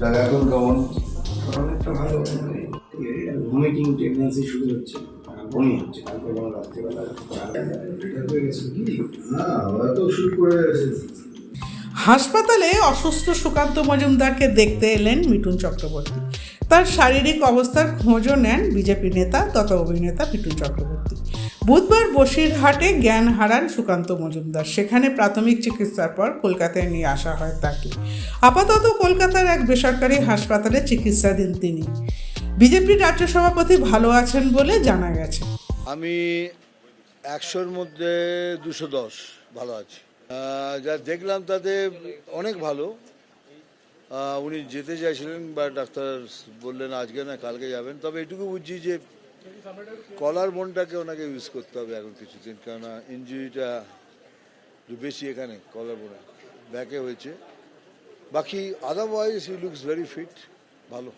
দাদা এখন কেমন? অনেকটা ভালো ভমিটিং টেন্ডেন্সি শুরু হচ্ছে বমি হচ্ছে কালকে যেমন রাত্রিবেলা হয়ে গেছে। কি হ্যাঁ তো শুরু করে এসেছি হাসপাতালে অসুস্থ সুকান্ত মজুমদারকে দেখতে এলেন মিঠুন চক্রবর্তী। তার শারীরিক অবস্থার খোঁজও নেন বিজেপি নেতা তথা অভিনেতা মিঠুন চক্রবর্তী। বুধবার বসিরহাটে জ্ঞান হারান সুকান্ত মজুমদার। সেখানে প্রাথমিক চিকিৎসার পর কলকাতায় নিয়ে আসা হয় তাকে। আপাতত কলকাতার এক বেসরকারি হাসপাতালে চিকিৎসাধীন তিনি। বিজেপির রাজ্য সভাপতি ভালো আছেন বলে জানা গেছে। আমি একশোর মধ্যে দুশো দশ ভালো আছি। যা দেখলাম তাতে অনেক ভালো। উনি যেতে চাইছিলেন বা ডাক্তার বললেন আজকে না কালকে যাবেন। তবে এটুকু বুঝছি যে কলার বোনটাকে ওনাকে ইউজ করতে হবে এখন কিছুদিন, কেননা ইঞ্জুরিটা বেশি এখানে কলার বোনে। ব্যাকে হয়েছে। বাকি otherwise he looks very fit ভালো।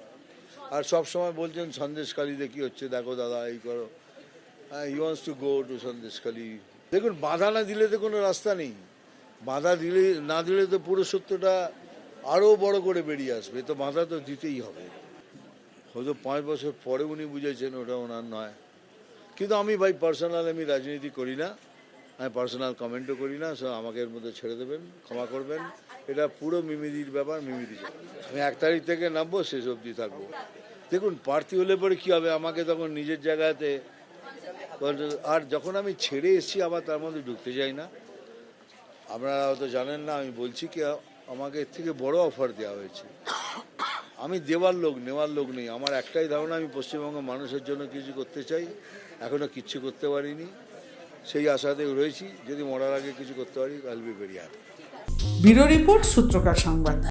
আর সব সময় বলছেন সন্দেশকালীতে কি হচ্ছে, দেখো দাদা, এই করো। He wants to go to Sandeshkhali. দেখুন, বাধা না দিলে তো কোনো রাস্তা নেই। বাধা দিলে, না দিলে তো পুরো সত্যটা আরও বড় করে বেরিয়ে আসবে। তো বাধা তো দিতেই হবে। হয়তো পাঁচ বছর পরে উনি বুঝেছেন ওটা ওনার নয়। কিন্তু আমি ভাই পার্সোনাল আমি রাজনীতি করি না। আমি পার্সোনাল কমেন্টও করি না সো আমাকে এর মধ্যে ছেড়ে দেবেন, ক্ষমা করবেন। এটা পুরো মিমিদির ব্যাপার, মিমিদি আমি এক তারিখ থেকে নামবো, শেষ অবধি থাকব। দেখুন, প্রার্থী হলে পরে কী হবে? আমাকে তখন নিজের জায়গাতে আর যখন আমি ছেড়ে এসেছি, আবার তার মধ্যে ঢুকতে যাই না। আপনারা হয়তো জানেন না, আমি বলছি কি, আমাকে এর থেকে বড় অফার দেওয়া হয়েছে। আমি দেওয়ার লোক, নেওয়ার লোক নেই। আমার একটাই ধারণা, আমি পশ্চিমবঙ্গের মানুষের জন্য কিছু করতে চাই। এখনও কিচ্ছু করতে পারিনি। সেই আশাতে রয়েছি। যদি মরার আগে কিছু করতে পারি আলবি বেরিয়ে ব্যুরো রিপোর্ট সূত্রকার সংবাদ।